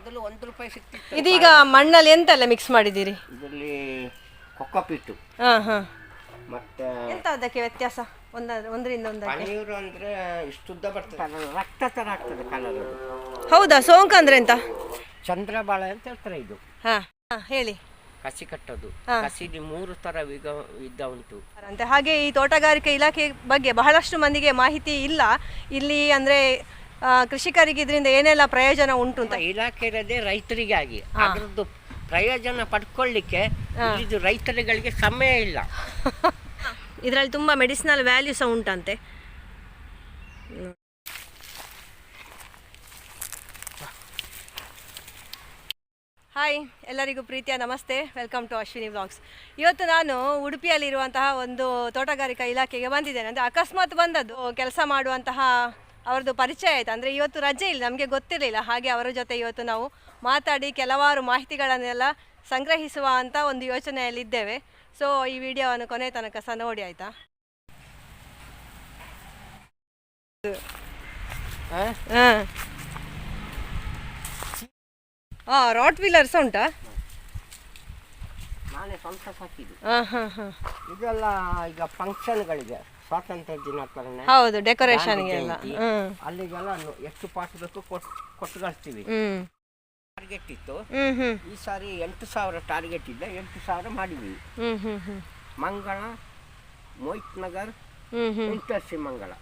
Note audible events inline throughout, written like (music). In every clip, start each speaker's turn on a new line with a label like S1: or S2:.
S1: ಮೊದಲು ಒಂದು ರೂಪಾಯಿ ಸಿಕ್ತಿತ್ತು.
S2: ಇದೀಗ ಮಣ್ಣಲ್ಲಿ ಎಂತೆಲ್ಲ ಮಿಕ್ಸ್ ಮಾಡಿದ್ದೀರಿ?
S1: ಇದರಲ್ಲಿ ಕೊಕ್ಕಪಿಟ್ಟು
S2: ಹಾ ಹಾ.
S1: ಮತ್ತೆ
S2: ಎಂತ ಅದಕ್ಕೆ ವ್ಯತ್ಯಾಸ? ಒಂದ ಒಂದರಿಂದ ಒಂದಕ್ಕೆ
S1: ಪನೀರು ಅಂದ್ರೆ ಇಷ್ಟುದ್ದ ಬರ್ತದೆ. ರಕ್ತ ಥರ ಆಗ್ತದೆ ಕಲರ್.
S2: ಹೌದಾ? ಸೋಂಕು ಅಂದ್ರೆ ಎಂತ?
S1: ಚಂದ್ರಬಾಳೆ ಅಂತ ಹೇಳ್ತಾರೆ ಇದು.
S2: ಹಾ ಹಾ, ಹೇಳಿ.
S1: ಕಸಿ ಕಟ್ಟೋದು.
S2: ಹಾ.
S1: ಕಸಿಲಿ ಮೂರು ತರ ವಿಧ ವಿಧ ಉಂಟು.
S2: ಅಂತೆ. ಹಾಗೆ ಈ ತೋಟಗಾರಿಕೆ ಇಲಾಖೆ ಬಗ್ಗೆ ಬಹಳಷ್ಟು ಮಂದಿಗೆ ಮಾಹಿತಿ ಇಲ್ಲ. ಇಲ್ಲಿ ಅಂದ್ರೆ ಕೃಷಿಕರಿಗೆ ಇದರಿಂದ ಏನೆಲ್ಲ ಪ್ರಯೋಜನ ಉಂಟು ಅಂತ?
S1: ಇಲಾಖೆ ಇರೋದೇ ರೈತರಿಗಾಗಿ ಅದರದ್ದು ಪ್ರಯೋಜನ ಪಡ್ಕೊಳ್ಳಿಕ್ಕೆ ಇದು ರೈತರುಗಳಿಗೆ ಸಮಯ ಇಲ್ಲ.
S2: ಇದರಲ್ಲಿ ತುಂಬ ಮೆಡಿಸಿನಲ್ ವ್ಯಾಲ್ಯೂ ಸಹ ಉಂಟಂತೆ. ಹಾಯ್ ಎಲ್ಲರಿಗೂ ಪ್ರೀತಿಯ ನಮಸ್ತೆ. ವೆಲ್ಕಮ್ ಟು ಅಶ್ವಿನಿ ವ್ಲಾಗ್ಸ್ ಇವತ್ತು ನಾನು ಉಡುಪಿಯಲ್ಲಿರುವಂತಹ ಒಂದು ತೋಟಗಾರಿಕಾ ಇಲಾಖೆಗೆ ಬಂದಿದ್ದೇನೆ. ಅಂದರೆ ಅಕಸ್ಮಾತ್ ಬಂದದ್ದು ಕೆಲಸ ಮಾಡುವಂತಹ ಅವರದ್ದು ಪರಿಚಯ ಆಯಿತು. ಅಂದರೆ ಇವತ್ತು ರಜೆ ಇಲ್ಲ ನಮಗೆ ಗೊತ್ತಿರಲಿಲ್ಲ. ಹಾಗೆ ಅವರ ಜೊತೆ ಇವತ್ತು ನಾವು ಮಾತಾಡಿ ಕೆಲವಾರು ಮಾಹಿತಿಗಳನ್ನೆಲ್ಲ ಸಂಗ್ರಹಿಸುವ ಅಂತ ಒಂದು ಯೋಚನೆಯಲ್ಲಿದ್ದೇವೆ ಸೊ ಈ ವಿಡಿಯೋವನ್ನು ಕೊನೆ ತನಕ ಸಹ ನೋಡಿ ಆಯಿತಾ? ಹಾಂ? ಹಾಂ. ರಾಟ್ ವೀಲರ್ಸ್ ಉಂಟಾ?
S1: ನಾನೇ ಸ್ವಲ್ಪ ಸಾಕಿದ್ದು.
S2: ಹಾಂ ಹಾಂ ಹಾಂ.
S1: ಇದೆಲ್ಲ ಈಗ ಫಂಕ್ಷನ್ಗಳಿಗೆ ಸ್ವಾತಂತ್ರ್ಯ ದಿನಾಚರಣೆ
S2: ಹೌದು ಎಲ್ಲ
S1: ಗಾಂಧಿ ಅಲ್ಲಿಗೆಲ್ಲ ಎಷ್ಟು ಪಾಟ್ ಬೇಕು ಕೊಟ್ಟು ಕಳಿಸ್ತೀವಿ ಟಾರ್ಗೆಟ್ ಇತ್ತು. ಈ ಸಾರಿ ಎಂಟು ಸಾವಿರ ಟಾರ್ಗೆಟ್ ಇದೆ ಎಂಟು ಸಾವಿರ ಮಾಡಿದ್ವಿ. ಮಂಗಳ ಮೋಹಿತ್ ನಗರ್ ಇಂಟರ್ಸಿ ಮಂಗಳ.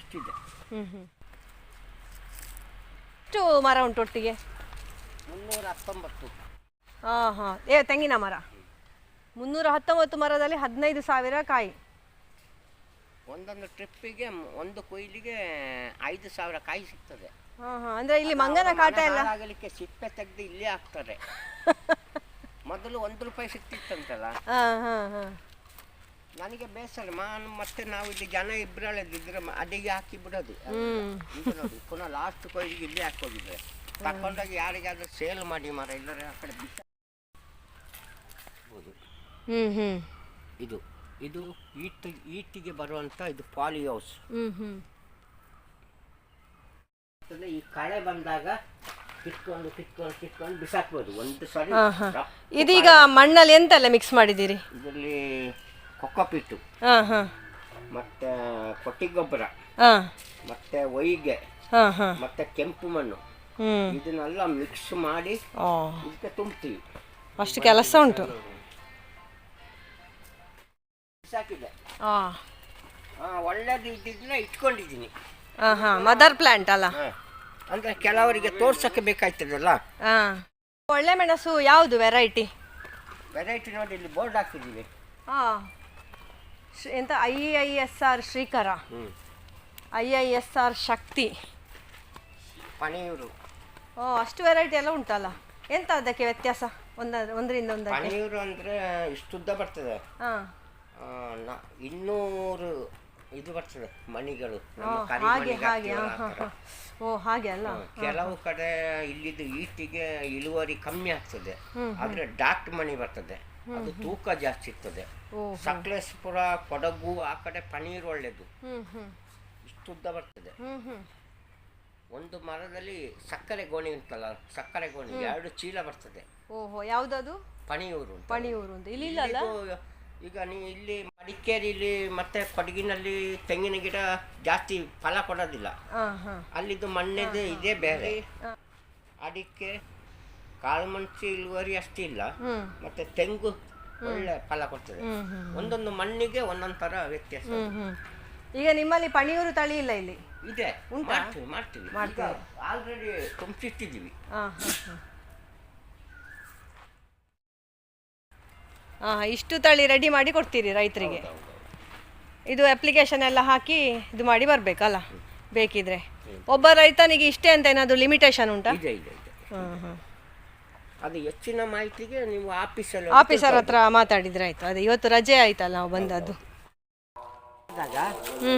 S1: ಇಷ್ಟಿದೆ.
S2: ಎಷ್ಟು ಮರ ಉಂಟು ಒಟ್ಟಿಗೆ?
S1: ಮುನ್ನೂರ ಹತ್ತೊಂಬತ್ತು.
S2: ಹಾಂ ಹಾಂ ಏ ತೆಂಗಿನ ಮರ? ಮುನ್ನೂರ ಹತ್ತೊಂಬತ್ತು ಮರದಲ್ಲಿ ಹದಿನೈದು ಸಾವಿರ ಕಾಯಿ.
S1: ಒಂದೊಂದು ಟ್ರಿಪ್ಪಿಗೆ ಒಂದು ಕೊಯ್ಲಿಗೆ ಐದು ಸಾವಿರ ಕಾಯಿ ಸಿಗ್ತದೆ.
S2: ಹಾ ಹಾ ಅಂದರೆ ಇಲ್ಲಿ ಮಂಗನ ಕಾಟ ಎಲ್ಲ.
S1: ಆಗಲಿಕ್ಕೆ ಸಿಪ್ಪೆ ತೆಗೆದು ಇಲ್ಲೇ ಹಾಕ್ತಾರೆ. (laughs) ಮೊದಲು ಒಂದು ರೂಪಾಯಿ ಸಿಕ್ತಿತ್ತಂತಲ್ಲ?
S2: ಹಾಂ ಹಾಂ ಹಾಂ.
S1: ನನಗೆ ಬೇಸರ ನಾನು ಮತ್ತೆ ನಾವು ಇಲ್ಲಿ ಜನ ಇಬ್ಬರಲ್ಲಿದ್ದರೆ ಅಡಿಗೆ ಹಾಕಿ ಬಿಡೋದು.
S2: ಹ್ಞೂ
S1: ಈಗ ನೋಡಿ ಪುನಃ ಲಾಸ್ಟ್ ಕೊಯ್ಲಿಗೆ ಇಲ್ಲೇ ಹಾಕೋದಿದ್ರೆ ತಕೊಂಡೋಗಿ ಯಾರಿಗಾದ್ರೂ ಸೇಲ್ ಮಾಡಿ ಮರ ಇಲ್ಲರೆ ಆ ಕಡೆ.
S2: ಹ್ಞೂ ಹ್ಞೂ
S1: ಇದು ಇದು ಈಟ್ ಈಟಿಗೆ ಬರುವಂಥ ಇದು ಪಾಲಿ ಹೌಸ್
S2: ಹ್ಞೂ ಹ್ಞೂ
S1: ಅಂದ್ರೆ ಈ ಕಳೆ ಬಂದಾಗ ಕಿತ್ಕೊಂಡು ಕಿತ್ಕೊಂಡು ಕಿತ್ಕೊಂಡು ಬಿಸಾಕ್ಬೋದು. ಒಂದು ಸರಿ
S2: ಇದೀಗ ಮಣ್ಣಲ್ಲಿ ಎಂತೆಲ್ಲ ಮಿಕ್ಸ್ ಮಾಡಿದ್ದೀರಿ?
S1: ಇದರಲ್ಲಿ ಕೊಕ್ಕಪಿಟ್ಟು
S2: ಹಾಂ ಹಾಂ.
S1: ಮತ್ತೆ ಕೊಟ್ಟಿಗೊಬ್ಬರ
S2: ಹಾಂ.
S1: ಮತ್ತೆ ಒಯ್ಗೆ
S2: ಹಾಂ ಹಾಂ.
S1: ಮತ್ತೆ ಕೆಂಪು ಮಣ್ಣು. ಇದನ್ನೆಲ್ಲ ಮಿಕ್ಸ್ ಮಾಡಿ ಇದಕ್ಕೆ ತುಂಬ್ತೀವಿ.
S2: ಅಷ್ಟು ಕೆಲಸ ಉಂಟು.
S1: ಬಿಸಾಕಿದೆ
S2: ಹಾಂ
S1: ಒಳ್ಳೇದು ಇದ್ದಿದ್ದನ್ನ ಇಟ್ಕೊಂಡಿದ್ದೀನಿ.
S2: ಹಾಂ ಹಾಂ ಮದರ್ ಪ್ಲಾಂಟ್ ಅಲ್ಲ.
S1: ಅಂದ್ರೆ ಕೆಲವರಿಗೆ ತೋರ್ಸಕ್ಕೆ ಬೇಕಾಯ್ತದಲ್ಲ?
S2: ಹಾಂ ಒಳ್ಳೆ ಮೆಣಸು ಯಾವುದು ವೆರೈಟಿ
S1: ವೆರೈಟಿ ನೋಡಿ ಇಲ್ಲಿ ಬೋರ್ಡ್ ಹಾಕಿದ್ದೀವಿ.
S2: ಹಾಂ ಎಂತ I I S R Sreekara? I I S R Shakthi.
S1: Panniyur.
S2: ಓ ಅಷ್ಟು ವೆರೈಟಿ ಎಲ್ಲ ಉಂಟಲ್ಲ? ಎಂತ ಅದಕ್ಕೆ ವ್ಯತ್ಯಾಸ? ಒಂದ ಒಂದರಿಂದ ಒಂದಕ್ಕೆ?
S1: ಅಂದರೆ ಅಂದ್ರೆ ಇಷ್ಟುದ್ದ ಬರ್ತದೆ.
S2: ಹಾಂ
S1: ನ- ಇನ್ನೂರು ಇದು ಬರ್ತದೆ ಮಣಿಗಳು ನಮ್ಮ
S2: ಹಾಗೆ
S1: ಕರಿಮಣಿಗೆ
S2: ಹಾಗೆ
S1: ಹಾಕ್ತೀವಲ್ಲ
S2: ಹಾಂ
S1: ಆ ಥರ.
S2: ಓ ಹಾಗೆ ಅಲ್ಲ?
S1: ಕೆಲವು ಕಡೆ ಇಲ್ಲಿದ್ದು ಈಟಿಗೆ ಇಳುವರಿ ಕಮ್ಮಿ ಆಗ್ತದೆ. ಆದ್ರೆ ಡಾಕ್ಟ್ ಮಣಿ ಬರ್ತದೆ. ಅದು ತೂಕ ಜಾಸ್ತಿ ಇರ್ತದೆ.
S2: ಓ
S1: ಸಕಲೇಶ್ಪುರ ಕೊಡಗು ಆ ಕಡೆ ಪನೀರ್ ಒಳ್ಳೇದು.
S2: ಹ್ಞೂ
S1: ಇಷ್ಟುದ್ದ ಬರ್ತದೆ. ಒಂದು ಮರದಲ್ಲಿ ಸಕ್ಕರೆ ಗೋಣಿ ಉಂಟಲ್ಲ ಸಕ್ಕರೆ ಗೋಣಿ ಎರಡು ಚೀಲ ಬರ್ತದೆ.
S2: ಓಹೋ ಯಾವ್ದದು?
S1: ಪಣಿಯೂರು ಅಂತ.
S2: ಪಣಿಯೂರು ಅಂತ. ಇಲ್ಲಿ
S1: ಇಲ್ಲಿಗೂ ಈಗ ನೀವು ಇಲ್ಲಿ ಮಡಿಕೇರಿಲಿ ಮತ್ತೆ ಕೊಡಗಿನಲ್ಲಿ ತೆಂಗಿನ ಗಿಡ ಜಾಸ್ತಿ ಫಲ ಕೊಡೋದಿಲ್ಲ. ಅಲ್ಲಿದ್ದು ಮಣ್ಣಿದೆ ಇದೇ ಬೇರೆ. ಅಡಿಕೆ ಕಾಳುಮೆಣಸು ಇಳುವರಿ ಅಷ್ಟಿಲ್ಲ ಮತ್ತೆ ತೆಂಗು ಒಳ್ಳೆ ಫಲ ಕೊಡ್ತದೆ. ಒಂದೊಂದು ಮಣ್ಣಿಗೆ ಒಂದೊಂದು ಥರ ವ್ಯತ್ಯಾಸ
S2: ಈಗ ನಿಮ್ಮಲ್ಲಿ ಪಣಿಯೂರು ತಳಿ ಇಲ್ಲ ಇಲ್ಲಿ?
S1: ಇದೆ? ಮಾಡ್ತೀವಿ ಮಾಡ್ತೀವಿ. ಆಲ್ರೆಡಿ ತುಂಬಿಸಿಟ್ಟಿದ್ದೀವಿ.
S2: ಹಾಂ ಇಷ್ಟು ತಳಿ ರೆಡಿ ಮಾಡಿ ಕೊಡ್ತೀರಿ ರೈತರಿಗೆ. ಇದು ಅಪ್ಲಿಕೇಶನ್ ಎಲ್ಲ ಹಾಕಿ ಇದು ಮಾಡಿ ಬರಬೇಕಲ್ಲ? ಬೇಕಿದ್ರೆ. ಒಬ್ಬ ರೈತನಿಗೆ ಇಷ್ಟೇ ಅಂತ ಏನಾದರೂ ಲಿಮಿಟೇಷನ್ ಉಂಟಾ?
S1: ಇದೆ ಇದೆ ಇದೆ.
S2: ಹಾಂ ಹಾಂ
S1: ಅದು ಹೆಚ್ಚಿನ ಮಾಹಿತಿಗೆ ನೀವು ಆಫೀಸಲ್ಲಿ
S2: ಆಫೀಸರ್ ಹತ್ರ ಮಾತಾಡಿದ್ರೆ ಆಯ್ತು. ಅದೇ ಇವತ್ತು ರಜೆ ಆಯ್ತಲ್ಲ ನಾವು ಬಂದದ್ದು.
S1: ಹೋದಾಗ
S2: ಹ್ಞೂ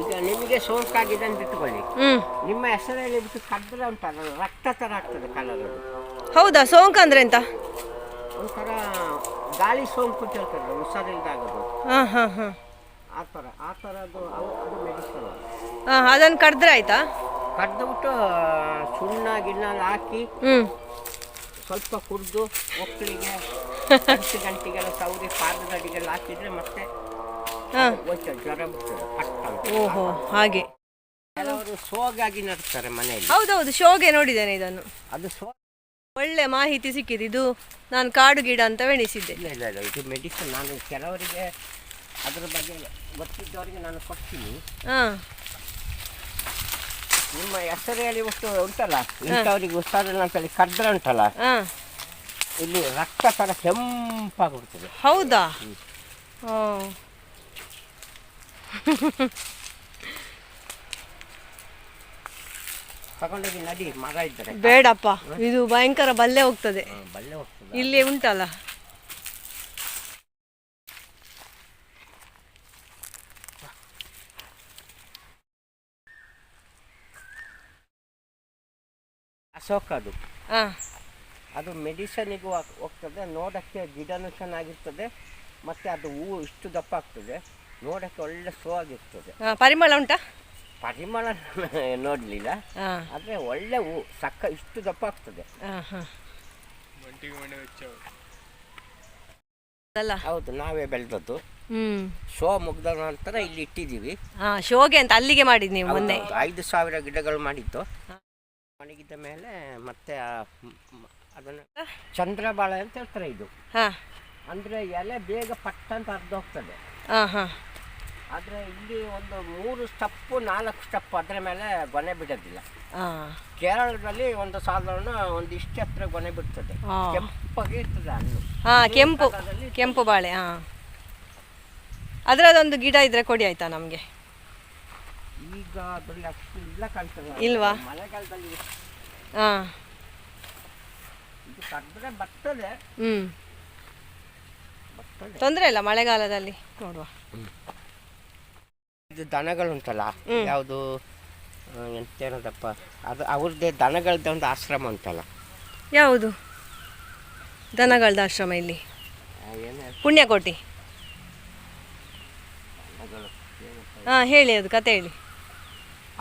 S1: ಈಗ ನಿಮಗೆ ಸೋಂಕಾಗಿದೆ ಅಂತ ಇಟ್ಕೊಳ್ಳಿ.
S2: ಹ್ಞೂ
S1: ನಿಮ್ಮ ಹೆಸರಲ್ಲಿ ಬಿಟ್ಟು ಕದ್ದರೆ ಉಂಟಲ್ಲ ರಕ್ತ ಥರ ಆಗ್ತದೆ ಕಲರ್
S2: ಹೌದಾ? ಸೋಂಕು ಅಂದ್ರೆ ಎಂತ?
S1: ಒಂಥರ ಗಾಳಿ ಸೋಂಕು ಅಂತ ಹೇಳ್ತಾರೆ ಹುಷಾರಿಲ್ದಾಗೋದು
S2: ಹಾಂ ಹಾಂ ಹಾಂ.
S1: ಆ ಥರ ಆ ಥರದ್ದು ಅದು ಅದು ಮೆಡಿಸನ್
S2: ಹಾಂ ಅದನ್ನು ಕಡಿದ್ರೆ ಆಯ್ತಾ?
S1: ಕಡ್ದುಬಿಟ್ಟು ಸುಣ್ಣ ಗಿಣ್ಣ ಎಲ್ಲ ಹಾಕಿ
S2: ಹ್ಞೂ
S1: ಸ್ವಲ್ಪ ಕುಡಿದು ಒಕ್ಕಳಿಗೆ ಗಂಟು ಗಂಟಿಗೆಲ್ಲ ಸೌರಿ ಪಾದದ ಅಡಿಗೆಲ್ಲ ಹಾಕಿದ್ರೆ ಮತ್ತೆ
S2: ಹಾಂ.
S1: ಹೋಯ್ತದೆ ಜ್ವರ ಬಿಡ್ತದೆ ಪಟ್ ಅಂತ.
S2: ಓಹೋ ಹಾಗೆ.
S1: ಕೆಲವರು ಸೋಗಾಗಿ ನಡ್ತಾರೆ ಮನೆಯಲ್ಲಿ.
S2: ಹೌದೌದು ಶೋಗೆ ನೋಡಿದ್ದೇನೆ ಇದನ್ನು.
S1: ಅದು ಸೋ
S2: ಒಳ್ಳೆ ಮಾಹಿತಿ ಸಿಕ್ಕಿದೆ ಇದು ನಾನು ಕಾಡು ಗಿಡ ಅಂತ ಎಣಿಸಿದ್ದೆ.
S1: ಇಲ್ಲ ಇಲ್ಲ ಇಲ್ಲ ಇದು ಮೆಡಿಸಿನ್ ನಾನು ಕೆಲವರಿಗೆ ಅದರ ಬಗ್ಗೆ ಗೊತ್ತಿದ್ದವರಿಗೆ ನಾನು ಕೊಡ್ತೀನಿ.
S2: ಹಾಂ.
S1: ನಿಮ್ಮ ಹೆಸರು ಹೇಳಿ ಒಟ್ಟು ಉಂಟಲ್ಲ ಇಂಥವ್ರಿಗೆ ಉಸ್ತಾದಿಲ್ಲ ಅಂತೇಳಿ ಕದ್ರ ಉಂಟಲ್ಲ
S2: ಹಾಂ.
S1: ಇಲ್ಲಿ ರಕ್ತ ಥರ ಕೆಂಪಾಗ್ಬಿಡ್ತದೆ
S2: ಹೌದಾ? ಓ. (laughs)
S1: ತಗೊಂಡೋಗಿ ನಡಿ ಮರ ಇದ್ದರೆ
S2: ಬೇಡಪ್ಪ ಇದು ಭಯಂಕರ ಬಲ್ಲೆ ಹೋಗ್ತದೆ.
S1: ಬಲ್ಲೆ ಹೋಗ್ತದೆ.
S2: ಇಲ್ಲಿ ಉಂಟಲ್ಲ.
S1: ಅಶೋಕ ಅದು. ಅದು ಮೆಡಿಸನಿಗೂ ಹೋಗ್ತದೆ ನೋಡೋಕ್ಕೆ ಗಿಡನೂ ಚೆನ್ನಾಗಿರ್ತದೆ ಮತ್ತೆ ಅದು ಹೂವು ಇಷ್ಟು ದಪ್ಪ ಆಗ್ತದೆ ನೋಡೋಕ್ಕೆ ಒಳ್ಳೆ ಸೋ ಆಗಿರ್ತದೆ.
S2: ಪರಿಮಳ ಉಂಟಾ?
S1: ಪರಿಮಳ ನೋಡಲಿಲ್ಲ. ಆದರೆ ಒಳ್ಳೆ ಹೂ ಸಕ್ಕ ಇಷ್ಟು ದಪ್ಪ ಆಗ್ತದೆ
S2: ಹಾಂ. ಹಾಂ ಅಲ್ಲ
S1: ಹೌದು ನಾವೇ ಬೆಳೆದದ್ದು.
S2: ಹ್ಞೂ
S1: ಶೋ ಮುಗ್ದ ನಂತರ ಇಲ್ಲಿ ಇಟ್ಟಿದ್ದೀವಿ.
S2: ಹಾಂ ಶೋಗೆ ಅಂತ ಅಲ್ಲಿಗೆ ಮಾಡಿದ್ ನೀವು ಮೊನ್ನೆ.
S1: ಐದು ಸಾವಿರ ಗಿಡಗಳು ಮಾಡಿದ್ದು. ಒಣಗಿದ ಮೇಲೆ ಮತ್ತೆ ಅದನ್ನು ಚಂದ್ರಬಾಳೆ ಅಂತ ಹೇಳ್ತಾರೆ ಇದು.
S2: ಹಾಂ.
S1: ಅಂದರೆ ಎಲೆ ಬೇಗ ಪಟ್ಟಂತ ಅರ್ಧ ಹೋಗ್ತದೆ.
S2: ಹಾಂ ಹಾಂ.
S1: ಆದರೆ ಇಲ್ಲಿ ಒಂದು ಮೂರು ಸ್ಟೆಪ್ಪು ನಾಲ್ಕು ಸ್ಟೆಪ್ ಅದರ ಮೇಲೆ ಗೊನೆ ಬಿಡೋದಿಲ್ಲ. ಕೇರಳದಲ್ಲಿ ಒಂದು ಸಾಧಾರಣ ಒಂದು ಇಷ್ಟ ಹತ್ರ ಗೊನೆ ಬಿಡ್ತದೆ. ಕೆಂಪಾಗಿ ಇರ್ತದೆ ಹಣ್ಣು.
S2: ಹಾಂ ಕೆಂಪು ಕೆಂಪು ಬಾಳೆ ಹಾಂ ಅದರದೊಂದು ಗಿಡ ಇದ್ರೆ ಕೊಡಿ ಆಯ್ತಾ ನಮಗೆ?
S1: ಈಗ ಇಲ್ಲ ಕಾಣ್ತದೆ
S2: ಇಲ್ವಾ?
S1: ಮಳೆಗಾಲದಲ್ಲಿ
S2: ಹಾಂ
S1: ಬರ್ತದೆ.
S2: ಹ್ಞೂ ತೊಂದರೆ ಇಲ್ಲ ಮಳೆಗಾಲದಲ್ಲಿ ನೋಡುವ.
S1: ಇದು ದನಗಳುಂಟಲ್ಲ? ಯಾವುದು ಎಂತೇನದಪ್ಪ ಅದು ಅವ್ರದ್ದೇ ದನಗಳದ್ದು ಒಂದು ಆಶ್ರಮ ಉಂಟಲ್ಲ?
S2: ಯಾವುದು? ದನಗಳದ ಆಶ್ರಮ ಇಲ್ಲಿ? ಪುಣ್ಯಕೋಟಿ? ಹಾಂ ಹೇಳಿ ಅದು ಕತೆ ಹೇಳಿ.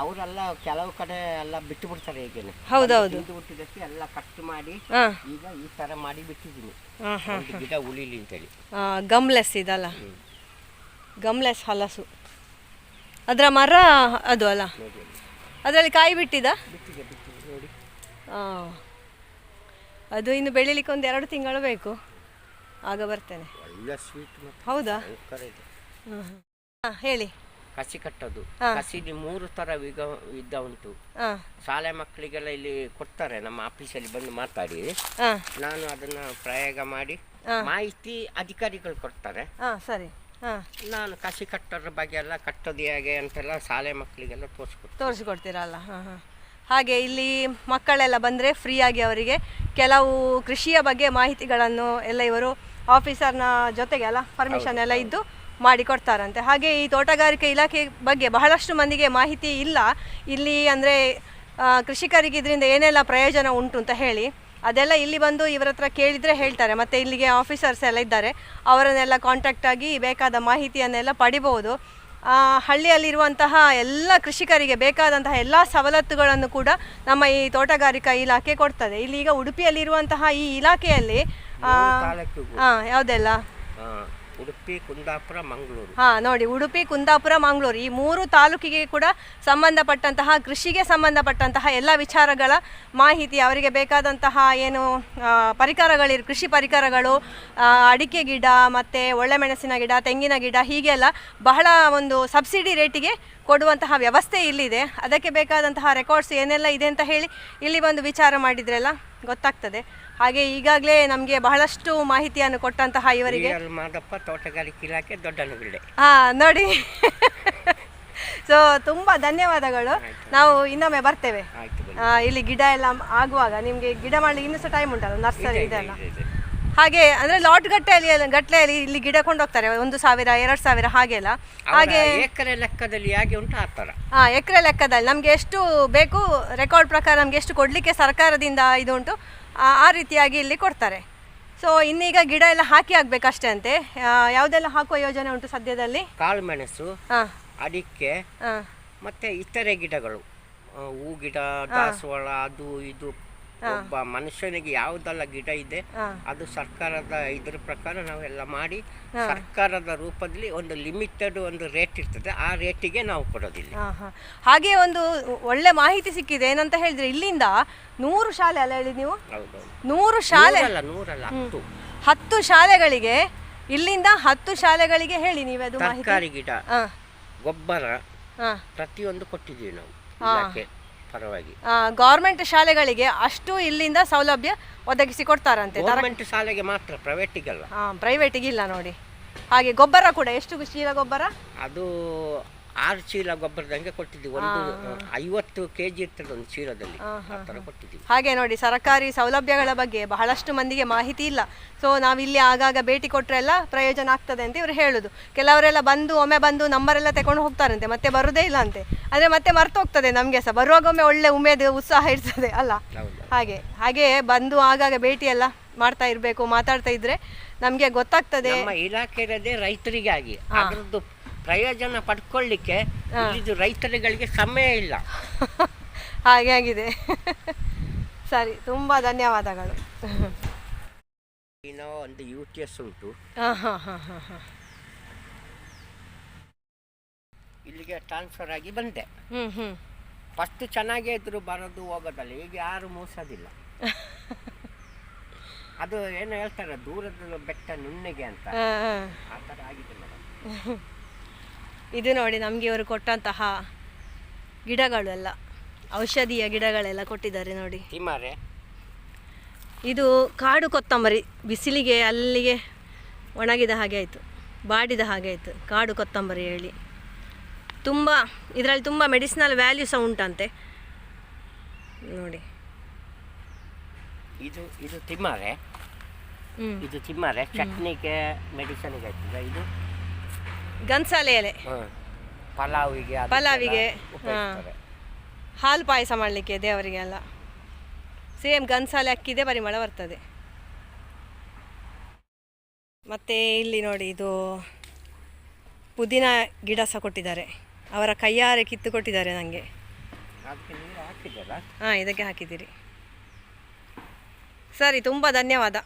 S1: ಅವರೆಲ್ಲ ಕೆಲವು ಕಡೆ ಎಲ್ಲ ಬಿಟ್ಟು ಬಿಡ್ತಾರೆ ಹೇಗೇನೆ.
S2: ಹೌದೌದು.
S1: ಬಿಟ್ಟು ಬಿಟ್ಟಿದ್ದಕ್ಕೆ ಎಲ್ಲ ಕಟ್ ಮಾಡಿ ಈಗ ಈ ಥರ ಮಾಡಿ ಬಿಟ್ಟಿದ್ದೀನಿ. ಗಿಡ ಉಳಿಲಿ ಅಂತೇಳಿ.
S2: ಗಮ್ಲೆಸ್ ಇದಲ್ಲ? ಗಮ್ಲೆಸ್ ಹಲಸು. ಅದರ ಮರ ಅದು ಅಲ್ಲ? ಅದರಲ್ಲಿ ಕಾಯಿ ಬಿಟ್ಟಿದ? ಹಾಂ ಅದು ಇನ್ನು ಬೆಳಿಲಿಕ್ಕೆ ಒಂದು ಎರಡು ತಿಂಗಳು ಬೇಕು. ಆಗ ಬರ್ತೇನೆ. ಹೌದಾ? ಹಾಂ ಹೇಳಿ.
S1: ಕಸಿ ಕಟ್ಟೋದು. ಕಸಿಲಿ ಮೂರು ಥರ ವಿಧ ವಿಧ ಉಂಟು.
S2: ಹಾಂ.
S1: ಶಾಲೆ ಮಕ್ಕಳಿಗೆಲ್ಲ ಇಲ್ಲಿ ಕೊಡ್ತಾರೆ ನಮ್ಮ ಆಫೀಸಲ್ಲಿ ಬಂದು ಮಾತಾಡಿ. ನಾನು ಅದನ್ನ ಪ್ರಯೋಗ ಮಾಡಿ ಮಾಹಿತಿ ಅಧಿಕಾರಿಗಳು ಕೊಡ್ತಾರೆ.
S2: ಹಾಂ ಸರಿ.
S1: ನಾನು ಕಸಿ ಕಟ್ಟೋದ್ರ ಬಗ್ಗೆ ಎಲ್ಲ ಕಟ್ಟೋದು ಹೇಗೆ ಅಂತೆಲ್ಲ ಶಾಲೆ ಮಕ್ಕಳಿಗೆಲ್ಲ ತೋರಿಸ್ಕೊಡ್ತೀನಿ.
S2: ತೋರಿಸ್ಕೊಡ್ತೀರಲ್ಲ ಹಾಂ ಹಾಂ. ಹಾಗೆ ಇಲ್ಲಿ ಮಕ್ಕಳೆಲ್ಲ ಬಂದರೆ ಫ್ರೀಯಾಗಿ ಅವರಿಗೆ ಕೆಲವು ಕೃಷಿಯ ಬಗ್ಗೆ ಮಾಹಿತಿಗಳನ್ನು ಎಲ್ಲ ಇವರು ಆಫೀಸರ್ನ ಜೊತೆಗೆ ಅಲ್ಲ ಪರ್ಮಿಷನ್ ಎಲ್ಲ ಇದ್ದು ಮಾಡಿಕೊಡ್ತಾರಂತೆ. ಹಾಗೆ ಈ ತೋಟಗಾರಿಕೆ ಇಲಾಖೆ ಬಗ್ಗೆ ಬಹಳಷ್ಟು ಮಂದಿಗೆ ಮಾಹಿತಿ ಇಲ್ಲ. ಇಲ್ಲಿ ಅಂದರೆ ಕೃಷಿಕರಿಗೆ ಇದರಿಂದ ಏನೆಲ್ಲ ಪ್ರಯೋಜನ ಉಂಟು ಅಂತ ಹೇಳಿ ಅದೆಲ್ಲ ಇಲ್ಲಿ ಬಂದು ಇವರ ಹತ್ರ ಕೇಳಿದರೆ ಹೇಳ್ತಾರೆ. ಮತ್ತು ಇಲ್ಲಿಗೆ ಆಫೀಸರ್ಸ್ ಎಲ್ಲ ಇದ್ದಾರೆ. ಅವರನ್ನೆಲ್ಲ ಕಾಂಟ್ಯಾಕ್ಟ್ ಆಗಿ ಬೇಕಾದ ಮಾಹಿತಿಯನ್ನೆಲ್ಲ ಪಡಿಬೋದು. ಆ, ಹಳ್ಳಿಯಲ್ಲಿರುವಂತಹ ಎಲ್ಲ ಕೃಷಿಕರಿಗೆ ಬೇಕಾದಂತಹ ಎಲ್ಲ ಸವಲತ್ತುಗಳನ್ನು ಕೂಡ ನಮ್ಮ ಈ ತೋಟಗಾರಿಕಾ ಇಲಾಖೆ ಕೊಡ್ತದೆ. ಇಲ್ಲಿ ಈಗ ಉಡುಪಿಯಲ್ಲಿರುವಂತಹ ಈ ಇಲಾಖೆಯಲ್ಲಿ ಯಾವುದೆಲ್ಲ?
S1: ಉಡುಪಿ, ಕುಂದಾಪುರ, ಮಂಗಳೂರು.
S2: ಹಾ, ನೋಡಿ, ಉಡುಪಿ, ಕುಂದಾಪುರ, ಮಂಗಳೂರು ಈ ಮೂರು ತಾಲೂಕಿಗೆ ಕೂಡ ಸಂಬಂಧಪಟ್ಟಂತಹ, ಕೃಷಿಗೆ ಸಂಬಂಧಪಟ್ಟಂತಹ ಎಲ್ಲ ವಿಚಾರಗಳ ಮಾಹಿತಿ ಅವರಿಗೆ ಬೇಕಾದಂತಹ ಏನು ಪರಿಕರಗಳಿರು, ಕೃಷಿ ಪರಿಕರಗಳು ಅಡಿಕೆ ಗಿಡ, ಮತ್ತು ಒಳ್ಳೆಮೆಣಸಿನ ಗಿಡ, ತೆಂಗಿನ ಗಿಡ, ಹೀಗೆಲ್ಲ ಬಹಳ ಒಂದು ಸಬ್ಸಿಡಿ ರೇಟಿಗೆ ಕೊಡುವಂತಹ ವ್ಯವಸ್ಥೆ ಇಲ್ಲಿದೆ. ಅದಕ್ಕೆ ಬೇಕಾದಂತಹ ರೆಕಾರ್ಡ್ಸ್ ಏನೆಲ್ಲ ಇದೆ ಅಂತ ಹೇಳಿ ಇಲ್ಲಿ ಬಂದು ವಿಚಾರ ಮಾಡಿದ್ರೆಲ್ಲ ಗೊತ್ತಾಗ್ತದೆ. ಹಾಗೆ ಈಗಾಗಲೇ ನಮಗೆ ಬಹಳಷ್ಟು ಮಾಹಿತಿಯನ್ನು ಕೊಟ್ಟಂತಹ ಇವರಿಗೆ.
S1: ಎಲ್ ಮಾದಪ್ಪ ತೋಟಗಾರಿಕೆ ಇಲಾಖೆ ದೊಡ್ಡನಗುಳ್ಳೆ
S2: ಹಾ ನೋಡಿ. (laughs) ಸೊ ತುಂಬಾ ಧನ್ಯವಾದಗಳು. ನಾವು ಇನ್ನೊಮ್ಮೆ ಬರ್ತೇವೆ.
S1: ಆಯ್ತು ಬನ್ನಿ.
S2: ಆ, ಇಲ್ಲಿ ಗಿಡ ಎಲ್ಲ ಆಗುವಾಗ ನಿಮಗೆ ಗಿಡ ಮಾಡಲಿಕ್ಕೆ ಇನ್ನೂ ಸಹ ಟೈಮ್ ಉಂಟಲ್ಲ ನರ್ಸರಿ ಇದೆಲ್ಲ
S1: ಇದೆ, ಇದೆ.
S2: ಹಾಗೆ ಅಂದ್ರೆ ಲಾಟ್ ಗಟ್ಟೆಯಲ್ಲಿ ಗಟ್ಟಲೆಯಲ್ಲಿ ಇಲ್ಲಿ ಗಿಡ ಕೊಂಡೋಗ್ತಾರೆ. ಒಂದು ಸಾವಿರ ಎರಡು ಸಾವಿರ ಹಾಗೆ
S1: ಅಲ್ಲ?
S2: ಹಾಗೆ
S1: ಎಕರೆ ಲೆಕ್ಕದಲ್ಲಿ ಹಾಗೆ ಉಂಟು ಆ ಥರ.
S2: ಹಾಂ ಎಕರೆ ಲೆಕ್ಕದಲ್ಲಿ ನಮಗೆ ಎಷ್ಟು ಬೇಕು ರೆಕಾರ್ಡ್ ಪ್ರಕಾರ ನಮಗೆ ಎಷ್ಟು ಕೊಡ್ಲಿಕ್ಕೆ ಸರ್ಕಾರದಿಂದ ಇದು ಉಂಟು? ಆ- ರೀತಿಯಾಗಿ ಇಲ್ಲಿ ಕೊಡ್ತಾರೆ. ಸೊ ಇನ್ನೀಗ ಗಿಡ ಎಲ್ಲ ಹಾಕಿ ಆಗ್ಬೇಕಷ್ಟೇ ಅಂತೆ. ಯಾವ್ದೆಲ್ಲ ಹಾಕುವ ಯೋಜನೆ ಉಂಟು ಸದ್ಯದಲ್ಲಿ?
S1: ಕಾಳು ಮೆಣಸು
S2: ಹಾಂ.
S1: ಅಡಿಕೆ ಮತ್ತೆ ಇತರೆ ಗಿಡಗಳು. ಹೂ ಗಿಡ ದಾಸವಾಳ ಅದು ಇದು ಒಬ್ಬ ಮನುಷ್ಯನಿಗೆ ಯಾವುದೆಲ್ಲ ಗಿಡ ಇದೆ ಅದು ಸರ್ಕಾರದ ಇದ್ರ ಪ್ರಕಾರ ನಾವೆಲ್ಲ ಮಾಡಿ ಸರ್ಕಾರದ ರೂಪದಲ್ಲಿ ಒಂದು ಲಿಮಿಟೆಡ್ ಒಂದು ರೇಟ್ ಇರ್ತದೆ ಆ ರೇಟಿಗೆ ನಾವು ಕೊಡೋದಿಲ್ಲ.
S2: ಹಾಗೆ ಒಂದು ಒಳ್ಳೆ ಮಾಹಿತಿ ಸಿಕ್ಕಿದೆ ಏನಂತ ಹೇಳಿದ್ರೆ ಇಲ್ಲಿಂದ ನೂರು ಶಾಲೆ ಅಲ್ಲ ಹೇಳಿ ನೀವು? ನೂರು ಶಾಲೆ.
S1: ಅಲ್ಲ ನೂರಲ್ಲ ಹತ್ತು.
S2: ಹತ್ತು ಶಾಲೆಗಳಿಗೆ ಇಲ್ಲಿಂದ ಹತ್ತು ಶಾಲೆಗಳಿಗೆ ಹೇಳಿ ನೀವೇ ಅದು
S1: ತರಕಾರಿ ಗಿಡ ಗೊಬ್ಬರ ಪ್ರತಿಯೊಂದು ಕೊಟ್ಟಿದ್ದೀವಿ ನಾವು ಪರವಾಗಿ.
S2: ಆ, ಗೌರ್ಮೆಂಟ್ ಶಾಲೆಗಳಿಗೆ ಅಷ್ಟು ಇಲ್ಲಿಂದ ಸೌಲಭ್ಯ ಒದಗಿಸಿ ಕೊಡ್ತಾರಂತೆ. ತರ
S1: ಗೌರ್ಮೆಂಟ್ ಶಾಲೆಗೆ ಮಾತ್ರ ಪ್ರೈವೇಟಿಗಲ್ಲ
S2: ಹಾಂ ಇಲ್ಲ ನೋಡಿ. ಹಾಗೆ ಗೊಬ್ಬರ ಕೂಡ ಎಷ್ಟು ಚೀಲ ಗೊಬ್ಬರ?
S1: ಅದು ಆರು ಚೀಲ ಗೊಬ್ಬರದಂಗೆ ಕೊಟ್ಟಿದ್ದೀವಿ. ಒಂದು ಐವತ್ತು ಕೆ ಜಿ ಇರ್ತದೆ ಒಂದು ಚೀಲದಲ್ಲಿ. ಆ ಥರ ಕೊಟ್ಟಿದ್ದೀವಿ.
S2: ಹಾಗೆ ನೋಡಿ ಸರ್ಕಾರಿ ಸೌಲಭ್ಯಗಳ ಬಗ್ಗೆ ಬಹಳಷ್ಟು ಮಂದಿಗೆ ಮಾಹಿತಿ ಇಲ್ಲ. ಸೊ ನಾವಿಲ್ಲಿ ಆಗಾಗ ಭೇಟಿ ಕೊಟ್ಟರೆ ಎಲ್ಲ ಪ್ರಯೋಜನ ಆಗ್ತದೆ ಅಂತ ಇವರು ಹೇಳುದು. ಕೆಲವರೆಲ್ಲ ಬಂದು ಒಮ್ಮೆ ಬಂದು ನಂಬರೆಲ್ಲ ತಗೊಂಡು ಹೋಗ್ತಾರಂತೆ. ಮತ್ತೆ ಬರುದೇ ಇಲ್ಲ ಅಂತೆ. ಅಂದರೆ ಮತ್ತೆ ಮರ್ತು ಹೋಗ್ತದೆ ನಮಗೆ ಸಹ. ಬರುವಾಗ ಒಮ್ಮೆ ಒಳ್ಳೆ ಉಮೇದು ಉತ್ಸಾಹ ಇರ್ತದೆ ಅಲ್ಲ. ಹಾಗೆ ಹಾಗೆ ಬಂದು ಆಗಾಗ ಭೇಟಿ ಎಲ್ಲ ಮಾಡ್ತಾ ಇರಬೇಕು ಮಾತಾಡ್ತಾ ಇದ್ರೆ ನಮಗೆ ಗೊತ್ತಾಗ್ತದೆ.
S1: ಇಲಾಖೆ ರೈತರಿಗಾಗಿ. ಅದರದ್ದು ಪ್ರಯೋಜನ ಪಡ್ಕೊಳ್ಳಿಕ್ಕೆ ಇದು ರೈತರುಗಳಿಗೆ ಸಮಯ ಇಲ್ಲ. (laughs)
S2: ಹಾಗೆ ಆಗಿದೆ. ಸರಿ ತುಂಬ ಧನ್ಯವಾದಗಳು.
S1: ಏನೋ ಒಂದು ಯು ಟಿ ಎಸ್ ಉಂಟು. ಇಲ್ಲಿಗೆ ಟ್ರಾನ್ಸ್ಫರ್ ಆಗಿ ಬಂದೆ. ಫಸ್ಟ್ ಚೆನ್ನಾಗೇ ಇದ್ರು ಬರೋದು ಹೋಗೋದಲ್ಲ. ಈಗ ಯಾರು ಮೋಸೋದಿಲ್ಲ. (laughs) ಅದು ಏನು ಹೇಳ್ತಾರೆ ದೂರದ ಬೆಟ್ಟ ನುಣ್ಣಗೆ ಅಂತ ಆ ಥರ ಆಗಿದೆ ಮೇಡಮ್. (laughs)
S2: ಇದು ನೋಡಿ ನಮಗೆ ಇವರು ಕೊಟ್ಟಂತಹ ಗಿಡಗಳೆಲ್ಲ. ಔಷಧೀಯ ಗಿಡಗಳೆಲ್ಲ ಕೊಟ್ಟಿದ್ದಾರೆ ನೋಡಿ. ಇದು ಕಾಡು ಕೊತ್ತಂಬರಿ ಬಿಸಿಲಿಗೆ ಅಲ್ಲಿಗೆ ಒಣಗಿದ ಹಾಗೆ ಆಯಿತು ಬಾಡಿದ ಹಾಗೆ ಆಯಿತು ಕಾಡು ಕೊತ್ತಂಬರಿ ಹೇಳಿ. ತುಂಬ ಇದರಲ್ಲಿ ತುಂಬ ಮೆಡಿಸಿನಲ್ ವ್ಯಾಲ್ಯೂ ಸಹ ಉಂಟಂತೆ. ನೋಡಿ.
S1: ಇದು ಇದು ತಿಮ್ಮಾರೆ. ಇದು ತಿಮ್ಮಾರೆ ಚಟ್ನಿಗೆ ಮೆಡಿಸನ್ಗೆ ಆಯ್ತದೆ ಇದು
S2: ಗನ್ಸಾಲೆ ಎಲೆ.
S1: ಪಲಾವಿಗೆ ಅದಕ್ಕೆಲ್ಲ
S2: ಪಲಾವಿಗೆ,
S1: ಉಪಯೋಗಿಸ್ತಾರೆ.
S2: ಹಾಲು ಪಾಯಸ ಮಾಡಲಿಕ್ಕೆ ದೇವರಿಗೆಲ್ಲ. ಸೇಮ್ ಗನ್ಸಾಲೆ ಅಕ್ಕಿದೆ ಪರಿಮಳ ಬರ್ತದೆ. ಮತ್ತೆ ಇಲ್ಲಿ ನೋಡಿ ಇದು ಪುದೀನ ಗಿಡ ಸಹ ಕೊಟ್ಟಿದ್ದಾರೆ. ಅವರ ಕೈಯಾರೆ ಕಿತ್ತು ಕೊಟ್ಟಿದ್ದಾರೆ ನನಗೆ
S1: ಅದಕ್ಕೆ ನೀರು ಹಾಕಿದ್ದಲ್ಲ
S2: ಹಾಂ ಇದಕ್ಕೆ ಹಾಕಿದ್ದೀರಿ. ಸರಿ ತುಂಬ ಧನ್ಯವಾದ.